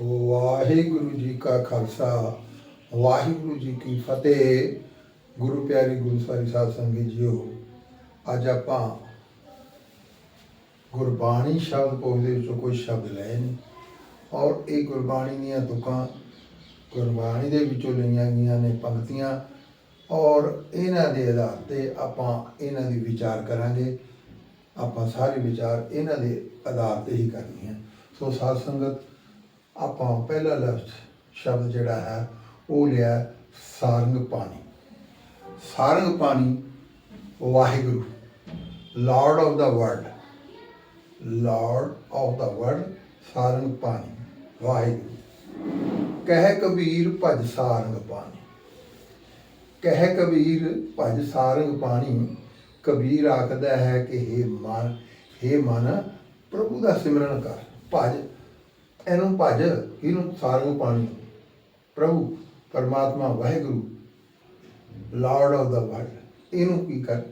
ਵਾਹਿਗੁਰੂ ਜੀ ਕਾ ਖਾਲਸਾ, ਵਾਹਿਗੁਰੂ ਜੀ ਕੀ ਫਤਿਹ। ਗੁਰੂ ਪਿਆਰੀ ਗੁਰੂ ਸਾਰੀ ਸਾਧ ਸੰਗਤ ਜੀਓ, ਅੱਜ ਆਪਾਂ ਗੁਰਬਾਣੀ ਸ਼ਬਦ ਕੋਸ਼ ਦੇ ਵਿੱਚੋਂ ਕੋਈ ਸ਼ਬਦ ਲਏ ਨੇ ਔਰ ਇਹ ਗੁਰਬਾਣੀ ਦੀਆਂ ਤੁਕਾਂ ਗੁਰਬਾਣੀ ਦੇ ਵਿੱਚੋਂ ਲਈਆਂ ਗਈਆਂ ਨੇ ਪੰਕਤੀਆਂ। ਔਰ ਇਹਨਾਂ ਦੇ ਆਧਾਰ ਤੇ ਆਪਾਂ ਇਹਨਾਂ ਦੀ ਵਿਚਾਰ ਕਰਾਂਗੇ। ਆਪਾਂ ਸਾਰੇ ਵਿਚਾਰ ਇਹਨਾਂ ਦੇ ਆਧਾਰ ਤੇ ਹੀ ਕਰਨੀ ਹੈ ਸੋ ਸਾਧ ਸੰਗਤ ਆਪਾਂ ਪਹਿਲਾ ਲਫ਼ਜ਼ ਸ਼ਬਦ ਜਿਹੜਾ ਹੈ, ਉਹ ਲਿਆ Sarang Pani. Sarang Pani Waheguru lord of the world lord of the world Sarang Pani, Waheguru. ਕਹਿ ਕਬੀਰ ਭਜ ਸਾਰੰਗ ਪਾਣੀ। ਕਹਿ ਕਬੀਰ ਭਜ ਸਾਰੰਗ ਪਾਣੀ, ਕਬੀਰ ਆਖਦਾ ਹੈ ਕਿ हे ਮਨ हे ਮਨ, ਪ੍ਰਭੂ ਦਾ ਸਿਮਰਨ ਕਰ, ਭਜ। ਇਹਨੂੰ ਭਜ, ਇਹਨੂੰ ਸਾਰੰਗ ਪਾਣੀ। ਪ੍ਰਭੂ, ਪਰਮਾਤਮਾ, Waheguru lord of the world ਇਹਨੂੰ ਕੀ ਕਰ?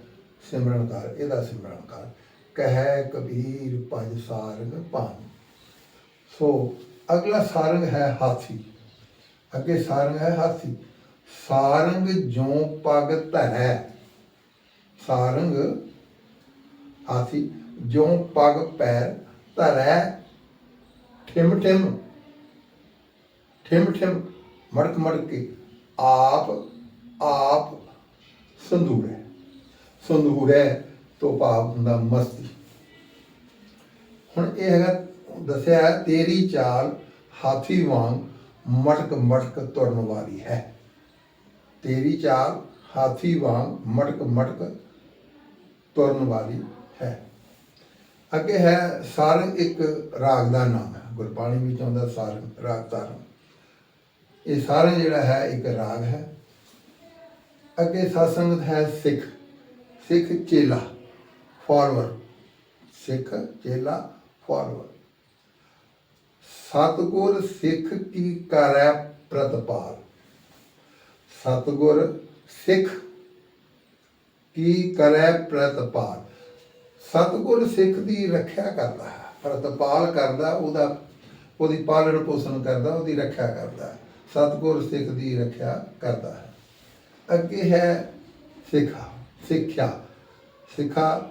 ਸਿਮਰਨ ਕਰ, ਇਹਦਾ ਸਿਮਰਨ ਕਰ। ਕਹਿ ਕਬੀਰ, ਭਜ ਸਾਰੰਗ ਪਾਣੀ ਸੋ, ਅਗਲਾ ਸਾਰੰਗ ਹੈ ਹਾਥੀ। ਅੱਗੇ ਸਾਰੰਗ ਹੈ ਹਾਥੀ। ਸਾਰੰਗ ਜੋ ਪਗ ਧਰੈ। ਸਾਰੰਗ ਹਾਥੀ ਜੋ ਪਗ ਪੈਰ ਧਰੈ। ਠਿਮ ਠਿਮ ਠਿਮ ਠਿਮ ਮੜਕ ਮੜਕ ਕੇ ਆਪ ਆਪ ਸੰਧੂਰ ਹੈ ਤੋਂ ਭਾਵ ਹੁੰਦਾ ਮਸਤੀ। ਹੁਣ ਇਹ ਹੈਗਾ ਦੱਸਿਆ ਹੈ, ਤੇਰੀ ਚਾਲ ਹਾਥੀ ਵਾਂਗ ਮਟਕ ਮਟਕ ਤੁਰਨ ਵਾਲੀ ਹੈ। ਤੇਰੀ ਚਾਲ ਹਾਥੀ ਵਾਂਗ ਮਟਕ ਮਟਕ ਤੁਰਨ ਵਾਲੀ ਹੈ। ਅੱਗੇ ਹੈ ਸਾਰੰਗ ਇੱਕ ਰਾਗ ਦਾ ਨਾਮ ਹੈ। ਗੁਰਬਾਣੀ ਵਿੱਚ ਆਉਂਦਾ ਸਾਰ ਰਾਗ ਸਾਰੰਗ ਇਹ ਸਾਰੰਗ ਜਿਹੜਾ ਹੈ ਇੱਕ ਰਾਗ ਹੈ। ਅੱਗੇ ਸਤਸੰਗਤ ਹੈ ਸਿੱਖ। ਸਿੱਖ ਚੇਲਾ ਫਾਰਵਰਡ ਸਿੱਖ ਚੇਲਾ ਫਾਰਵਰਡ ਸਤਗੁਰ ਸਿੱਖ ਕੀ ਕਰੈ ਪ੍ਰਤਪਾਲ? ਸਤਗੁਰ ਸਿੱਖ ਕੀ ਕਰੈ ਪ੍ਰਤਪਾਲ? ਸਤਗੁਰ ਸਿੱਖ ਦੀ ਰੱਖਿਆ ਕਰਦਾ ਹੈ। ਪ੍ਰਤਪਾਲ ਕਰਦਾ, ਉਹਦਾ ਉਹਦੀ ਪਾਲਣ ਪੋਸ਼ਣ ਕਰਦਾ, ਉਹਦੀ ਰੱਖਿਆ ਕਰਦਾ ਹੈ। ਸਤਗੁਰ ਸਿੱਖ ਦੀ ਰੱਖਿਆ ਕਰਦਾ ਹੈ। ਅੱਗੇ ਹੈ ਸਿੱਖਾ, ਸਿੱਖਿਆ। ਸਿੱਖਾ,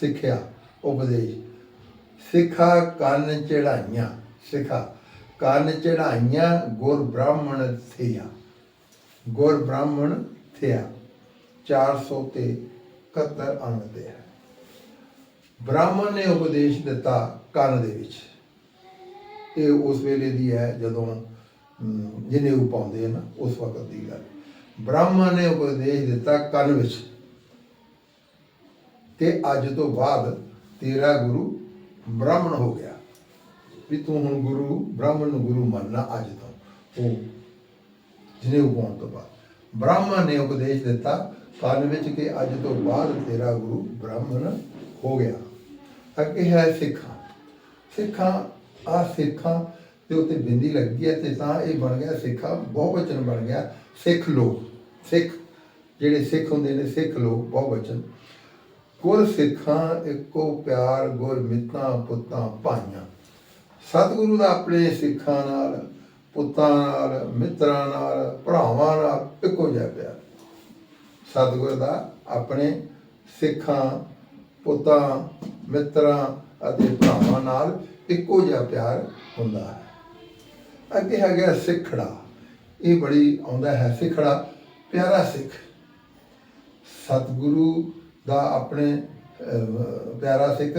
ਸਿੱਖਿਆ, ਉਪਦੇਸ਼। ਸਿੱਖਾ ਕੰਨ ਚੜਾਈਆਂ ਸਿੱਖਾ ਕੰਨ ਚੜਾਈਆਂ ਗੁਰ ਬ੍ਰਾਹਮਣ ਥਿਆ। ਗੁਰ ਬ੍ਰਾਹਮਣ ਥਿਆ। 400 ਤੇ 71 ਅੰਗ ਤੇ ਹੈ। ਬ੍ਰਾਹਮਣ ਨੇ ਉਪਦੇਸ਼ ਦਿੱਤਾ ਕੰਨ ਦੇ ਵਿੱਚ। ਇਹ ਉਸ ਵੇਲੇ ਦੀ ਹੈ ਜਦੋਂ ਅਮ, ਜਨੇਊ ਪਾਉਂਦੇ ਆ ਨਾ ਉਸ ਵਕਤ ਦੀ ਗੱਲ। ਬ੍ਰਾਹਮਣ ਨੇ ਉਪਦੇਸ਼ ਦਿੱਤਾ ਕੰਨ ਵਿੱਚ। ਕਿ ਅੱਜ ਤੋਂ ਬਾਅਦ ਤੇਰਾ ਗੁਰੂ ਬ੍ਰਾਹਮਣ ਹੋ ਗਿਆ। ਵੀ ਤੂੰ ਹੁਣ ਗੁਰੂ ਬ੍ਰਾਹਮਣ ਨੂੰ ਗੁਰੂ ਮੰਨਣਾ ਅੱਜ ਤੋਂ। ਉਹ ਜਨੇਊ ਪਾਉਣ ਤੋਂ ਬਾਅਦ। ਬ੍ਰਾਹਮਣ ਨੇ ਉਪਦੇਸ਼ ਦਿੱਤਾ ਕੰਨ ਵਿੱਚ ਕਿ ਅੱਜ ਤੋਂ ਬਾਅਦ ਤੇਰਾ ਗੁਰੂ ਬ੍ਰਾਹਮਣ ਹੋ ਗਿਆ। ਅੱਗੇ ਹੈ ਸਿੱਖਾਂ। ਸਿੱਖਾਂ ਆ ਸਿੱਖਾਂ ਦੇ ਉੱਤੇ ਬਿੰਦੀ ਲੱਗੀ ਹੈ ਤੇ ਤਾਂ ਇਹ ਬਣ ਗਿਆ ਸਿੱਖਾਂ ਬਹੁਵਚਨ ਬਣ ਗਿਆ ਸਿੱਖ ਲੋਕ, ਸਿੱਖ, ਜਿਹੜੇ ਸਿੱਖ ਹੁੰਦੇ ਨੇ, ਸਿੱਖ ਲੋਕ ਬਹੁਵਚਨ ਗੁਰ ਸਿੱਖਾਂ ਇੱਕੋ ਪਿਆਰ, ਗੁਰ ਮਿੱਤਾਂ, ਪੁੱਤਾਂ, ਭਾਈਆਂ। ਸਤਿਗੁਰੂ ਦਾ ਆਪਣੇ ਸਿੱਖਾਂ ਨਾਲ, ਪੁੱਤਾਂ ਨਾਲ, ਮਿੱਤਰਾਂ ਨਾਲ, ਭਰਾਵਾਂ ਨਾਲ ਇੱਕੋ ਜਿਹਾ ਪਿਆਰ। ਸਤਿਗੁਰ ਦਾ ਆਪਣੇ ਸਿੱਖਾਂ, ਪੁੱਤਾਂ, ਮਿੱਤਰਾਂ ਅਤੇ ਭਰਾਵਾਂ ਨਾਲ ਇੱਕੋ ਜਿਹਾ ਪਿਆਰ ਹੁੰਦਾ ਹੈ। ਅੱਗੇ ਹੈਗਾ ਸਿੱਖੜਾ। ਇਹ ਬੜੀ ਆਉਂਦਾ ਹੈ ਸਿੱਖੜਾ, ਪਿਆਰਾ ਸਿੱਖ। ਸਤਿਗੁਰੂ ਦਾ ਆਪਣੇ ਪਿਆਰਾ ਸਿੱਖ,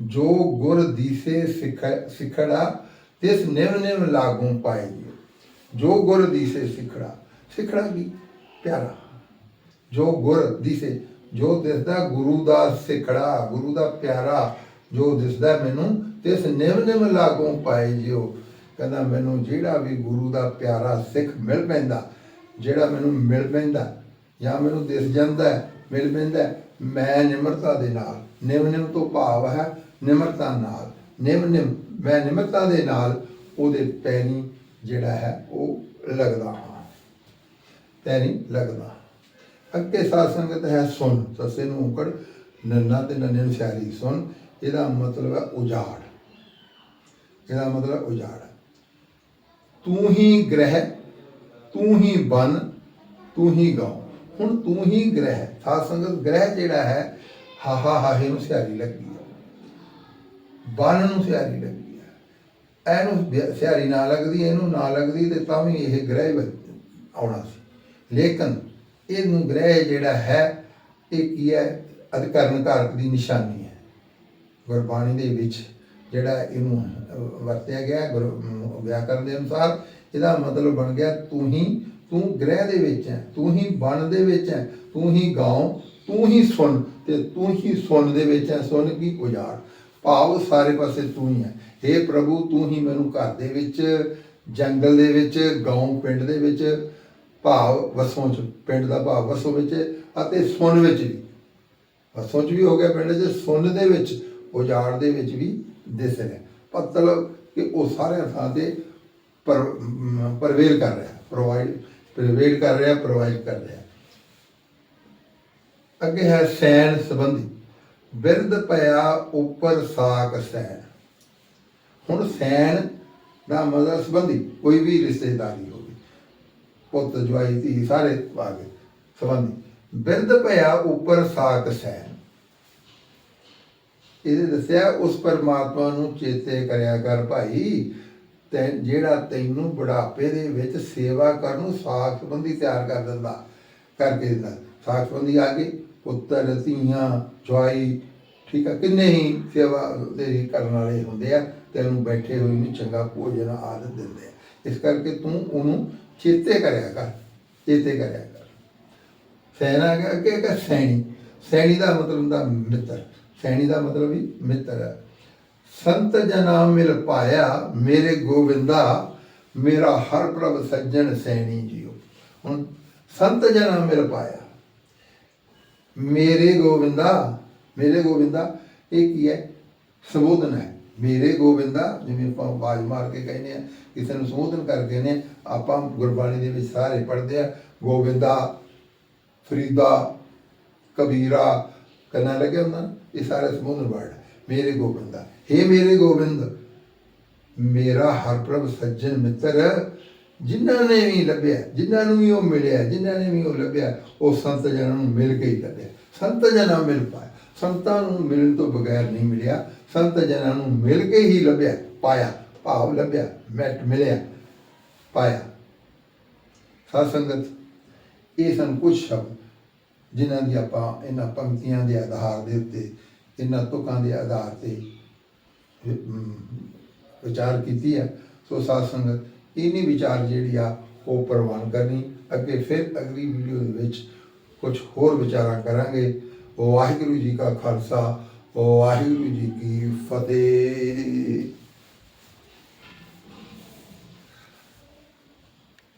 ਜੋ ਗੁਰ ਦੀਸੇ ਸਿਖੜਾ ਸਿੱਖੜਾ, ਤਿਸ ਨਿਵ ਨਿਵ ਲਾਗੂ ਪਾਏਗੀ ਜੋ। ਗੁਰ ਦੀਸੇ ਸਿਖੜਾ ਸਿਖੜਾ ਕੀ ਪਿਆਰਾ। ਜੋ ਗੁਰ ਦਿਸੇ, ਜੋ ਦਿਸਦਾ ਗੁਰੂ ਦਾ ਸਿਖੜਾ, ਗੁਰੂ ਦਾ ਪਿਆਰਾ, ਜੋ ਦਿਸਦਾ ਮੈਨੂੰ ਤਿਸ ਨਿਵ ਨਿਵ ਲਾਗੋਂ ਪਾਏ ਜਿਓ। ਕਹਿੰਦਾ, ਮੈਨੂੰ ਜਿਹੜਾ ਵੀ ਗੁਰੂ ਦਾ ਪਿਆਰਾ ਸਿੱਖ ਮਿਲ ਪੈਂਦਾ, ਜਿਹੜਾ ਮੈਨੂੰ ਮਿਲ ਪੈਂਦਾ ਜਾਂ ਮੈਨੂੰ ਦਿਸ ਜਾਂਦਾ ਮਿਲ ਪੈਂਦਾ ਮੈਂ ਨਿਮਰਤਾ ਦੇ ਨਾਲ ਨਿਵ ਨਿਵ ਤੋਂ ਭਾਵ ਹੈ ਨਿਮਰਤਾ ਨਾਲ ਨਿਵ ਨਿਵ ਮੈਂ ਨਿਮਰਤਾ ਦੇ ਨਾਲ ਉਹਦੇ ਪੈਣੀ ਜਿਹੜਾ ਹੈ ਉਹ ਲੱਗਦਾ ਹਾਂ। ਪੈਣੀ ਲੱਗਦਾ। ਅੱਗੇ ਸਾਧ ਸੰਗਤ ਹੈ, ਸੁਣ, ਸੱਸੇ ਨੂੰ ਉਕੜ ਨੰਨਾ ਤੇ ਨੰਨੇ ਨੂੰ ਸਿਆਰੀ ਸੁਣ, ਇਹਦਾ ਮਤਲਬ ਹੈ ਉਜਾੜ। ਇਹਦਾ ਮਤਲਬ ਉਜਾੜ ਹੈ। ਤੂੰ ਹੀ ਗ੍ਰਹਿ, ਤੂੰ ਹੀ ਬਨ ਤੂੰ ਹੀ ਗਾਉ ਹੁਣ ਤੂੰ ਹੀ ਗ੍ਰਹਿ, ਸਾਧ ਸੰਗਤ ਗ੍ਰਹਿ ਜਿਹੜਾ ਹੈ, ਹਾਹਾ ਹਾਹੇ ਨੂੰ ਸਿਆਰੀ ਲੱਗਦੀ ਹੈ। ਬਨ ਨੂੰ ਸਿਆਰੀ ਲੱਗੀ ਹੈ। ਇਹਨੂੰ ਸਿਆਰੀ ਨਾ ਲੱਗਦੀ, ਇਹਨੂੰ ਨਾ ਲੱਗਦੀ ਤੇ ਤਾਂ ਵੀ ਇਹ ਗ੍ਰਹਿ ਆਉਣਾ ਸੀ। ਲੇਕਿਨ ਇਹਨੂੰ ਗ੍ਰਹਿ ਜਿਹੜਾ ਹੈ, ਇਹ ਕੀ ਹੈ? ਅਧਿਕਰਨ ਕਾਰਕ ਦੀ ਨਿਸ਼ਾਨੀ ਹੈ। ਗੁਰਬਾਣੀ ਦੇ ਵਿੱਚ ਜਿਹੜਾ ਇਹਨੂੰ ਵਰਤਿਆ ਗਿਆ ਗੁਰ ਵਿਆਕਰਨ ਦੇ ਅਨੁਸਾਰ, ਇਹਦਾ ਮਤਲਬ ਬਣ ਗਿਆ, ਤੂੰ ਹੀ, ਤੂੰ ਗ੍ਰਹਿ ਦੇ ਵਿੱਚ ਹੈ, ਤੂੰ ਹੀ ਬਣ ਦੇ ਵਿੱਚ ਹੈ, ਤੂੰ ਹੀ ਗਾਉਂ, ਤੂੰ ਹੀ ਸੁਣ ਤੇ ਤੂੰ ਹੀ ਸੁਣ ਦੇ ਵਿੱਚ ਹੈ, ਸੁਣ ਕੀ ਉਜਾੜ। ਭਾਵ ਸਾਰੇ ਪਾਸੇ ਤੂੰ ਹੀ ਹੈ। हे ਪ੍ਰਭੂ, ਤੂੰ ਹੀ ਮੈਨੂੰ ਘਰ ਦੇ ਵਿੱਚ, ਜੰਗਲ ਦੇ ਵਿੱਚ, ਗਾਉਂ ਪਿੰਡ ਦੇ ਵਿੱਚ, ਭਾਵ ਵਸੋਂ ਚ, ਪਿੰਡ ਦਾ ਭਾਵ ਵਸੋਂ ਵਿੱਚ ਅਤੇ ਸੁਣ ਵਿੱਚ ਵੀ। ਵਸੋਂ ਚ ਵੀ ਹੋ ਗਿਆ ਪਿੰਡ ਚ, ਸੁਣ ਦੇ ਵਿੱਚ, ਉਜਾੜ ਦੇ ਵਿੱਚ ਵੀ ਦਿਸ ਰਿਹਾ। ਮਤਲਬ ਕਿ ਉਹ ਸਾਰੇ ਥਾਂ ਤੇ ਪਰ ਪਰਵੇਲ ਕਰ ਰਿਹਾ ਪ੍ਰੋਵਾਈਡ ਪ੍ਰਵੇਲ ਕਰ ਰਿਹਾ ਪ੍ਰੋਵਾਈਡ ਕਰ ਰਿਹਾ। ਅੱਗੇ ਹੈ ਸੈਨ ਸੰਬੰਧੀ। ਬਿਰਧ ਪਿਆ ਉੱਪਰ ਸਾਕ ਸੈਨ। ਹੁਣ ਸੈਨ ਦਾ ਮਤਲਬ ਸੰਬੰਧੀ ਕੋਈ ਵੀ ਰਿਸ਼ਤੇਦਾਰੀ ਹੋਵੇ, ਪੁੱਤ, ਜਵਾਈ, ਧੀ, ਸਾਰੇ ਆ ਗਏ। ਸੰਬੰਧੀ ਬਿਰਧ ਪਿਆ ਉੱਪਰ ਸਾਕ ਸੈਨ। ਇਹਦੇ ਦੱਸਿਆ, ਉਸ ਪਰਮਾਤਮਾ ਨੂੰ ਚੇਤੇ ਕਰਿਆ ਕਰ ਭਾਈ, ਤੈ ਜਿਹੜਾ ਤੈਨੂੰ ਬੁਢਾਪੇ ਦੇ ਵਿੱਚ ਸੇਵਾ ਕਰਨ ਨੂੰ ਸਾਖ ਸੰਬੰਧੀ ਤਿਆਰ ਕਰ ਦਿੰਦਾ, ਕਰਕੇ ਦਿੰਦਾ। ਸਾਖ ਸੰਬੰਧੀ ਆ ਕੇ ਪੁੱਤਰ, ਧੀਆਂ, ਜਵਾਈ, ਠੀਕ ਆ, ਕਿੰਨੇ ਹੀ ਸੇਵਾ ਤੇਰੀ ਕਰਨ ਵਾਲੇ ਹੁੰਦੇ ਆ ਤੈਨੂੰ ਬੈਠੇ ਹੋਏ ਨੂੰ ਚੰਗਾ ਭੋਜਨ ਆਦਤ ਦਿੰਦੇ ਆ। ਇਸ ਕਰਕੇ ਤੂੰ ਉਹਨੂੰ ਚੇਤੇ ਕਰਿਆ ਕਰ, ਚੇਤੇ ਕਰਿਆ ਕਰ। ਸੈਨਾ ਕਿ ਕਿ ਸੈਣੀ ਸੈਣੀ ਦਾ ਮਤਲਬ ਹੁੰਦਾ ਮਿੱਤਰ। ਸੈਣੀ ਦਾ ਮਤਲਬ ਵੀ ਮਿੱਤਰ ਹੈ। ਸੰਤ ਜਨਾ ਮਿਲ ਪਾਇਆ, ਮੇਰੇ ਗੋਵਿੰਦਾ, ਮੇਰਾ ਹਰ ਪ੍ਰਭ ਸੱਜਣ ਸੈਣੀ ਜੀਓ। ਹੁਣ ਸੰਤ ਜਨਾ ਮਿਲ ਪਾਇਆ। ਮੇਰੇ ਗੋਵਿੰਦਾ ਮੇਰੇ ਗੋਵਿੰਦਾ, ਇਹ ਕੀ ਹੈ? ਸੰਬੋਧਨ ਹੈ। ਮੇਰੇ ਗੋਬਿੰਦਾ ਜਿਵੇਂ ਆਪਾਂ ਬਾਜ ਮਾਰ ਕੇ ਕਹਿੰਦੇ ਆ ਕਿਸੇ ਨੂੰ ਸੰਬੋਧਨ ਕਰਕੇ ਨੇ ਆਪਾਂ ਗੁਰਬਾਣੀ ਦੇ ਵਿੱਚ ਸਾਰੇ ਪੜ੍ਹਦੇ ਆ ਗੋਬਿੰਦਾ ਫਰੀਦਾ, ਕਬੀਰਾ ਕੰਨਾਂ ਲੱਗੇ ਹੁੰਦਾ ਨਾ, ਇਹ ਸਾਰੇ ਸੰਬੋਧਨ ਵਰਡ ਹੈ। ਮੇਰੇ ਗੋਬਿੰਦਾ हे ਮੇਰੇ ਗੋਬਿੰਦ ਮੇਰਾ ਹਰਪ੍ਰਭ ਸੱਜਣ ਮਿੱਤਰ ਜਿਨ੍ਹਾਂ ਨੇ ਵੀ ਲੱਭਿਆ ਜਿਨ੍ਹਾਂ ਨੂੰ ਵੀ ਉਹ ਮਿਲਿਆ ਜਿਨ੍ਹਾਂ ਨੇ ਵੀ ਉਹ ਲੱਭਿਆ ਉਹ ਸੰਤ ਜਨਾਂ ਨੂੰ ਮਿਲ ਕੇ ਹੀ ਲੱਭਿਆ। ਸੰਤ ਜਨਾਂ ਮਿਲ ਪਾਇਆ। ਸੰਤਾਂ ਨੂੰ ਮਿਲਣ ਤੋਂ ਬਗੈਰ ਨਹੀਂ ਮਿਲਿਆ। ਸੰਤ ਜਨਾਂ ਨੂੰ ਮਿਲ ਕੇ ਹੀ ਲੱਭਿਆ ਪਾਇਆ ਭਾਵ ਲੱਭਿਆ ਮੈਟ ਮਿਲਿਆ ਪਾਇਆ। ਸਾਧ ਸੰਗਤ ਇਹ ਸਨ ਕੁਝ ਸ਼ਬਦ ਜਿਨ੍ਹਾਂ ਦੀ ਆਪਾਂ ਇਹਨਾਂ ਪੰਕਤੀਆਂ ਦੇ ਆਧਾਰ ਦੇ ਉੱਤੇ, ਇਹਨਾਂ ਤੁਕਾਂ ਦੇ ਆਧਾਰ ਤੇ ਵਿਚਾਰ ਕੀਤੀ ਹੈ। ਸੋ ਸਾਧ ਸੰਗਤ, ਇਨੀ ਵਿਚਾਰ ਜਿਹੜੀ ਆ, ਉਹ ਪ੍ਰਵਾਨ ਕਰਨੀ। ਅੱਗੇ ਫਿਰ ਅਗਲੀ ਵੀਡੀਓ ਦੇ ਵਿੱਚ ਕੁਝ ਹੋਰ ਵਿਚਾਰਾਂ ਕਰਾਂਗੇ। ਵਾਹਿਗੁਰੂ ਜੀ ਕਾ ਖਾਲਸਾ, ਵਾਹਿਗੁਰੂ ਜੀ ਕੀ ਫਤਿਹ।